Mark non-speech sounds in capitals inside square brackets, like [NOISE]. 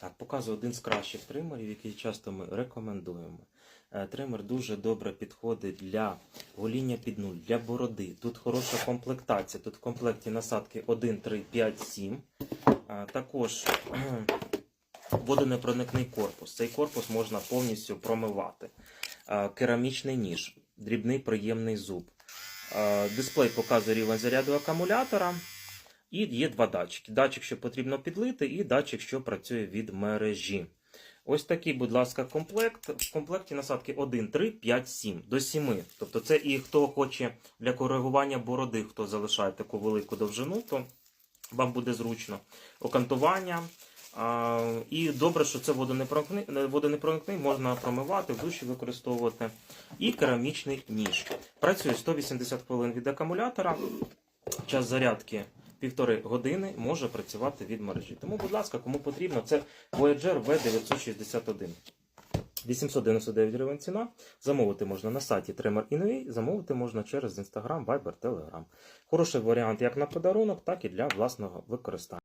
Так, показую один з кращих тримерів, який часто ми рекомендуємо. Е, Тример дуже добре підходить для гоління під нуль, для бороди. Тут хороша комплектація. Тут в комплекті насадки 1, 3, 5, 7. Е, Також [CLEARS THROAT] водонепроникний корпус. Цей корпус можна повністю промивати. Е, Керамічний ніж, дрібний приємний зуб. Е, Дисплей показує рівень заряду акумулятора. І є два датчики. Датчик, що потрібно підлити, і датчик, що працює від мережі. Ось такий, будь ласка, комплект. В комплекті насадки 1, 3, 5, 7 до 7. Тобто це і хто хоче для коригування бороди, хто залишає таку велику довжину, то вам буде зручно. Окантування. І добре, що це водонепроникний, можна промивати, в душі використовувати. І керамічний ніж. Працює 180 хвилин від акумулятора. Час зарядки півтори години може працювати від мережі. Тому, будь ласка, кому потрібно, це Voyager V961. 899 гривень ціна. Замовити можна на сайті Trimmer Innovate, замовити можна через Instagram, Viber, Telegram. Хороший варіант як на подарунок, так і для власного використання.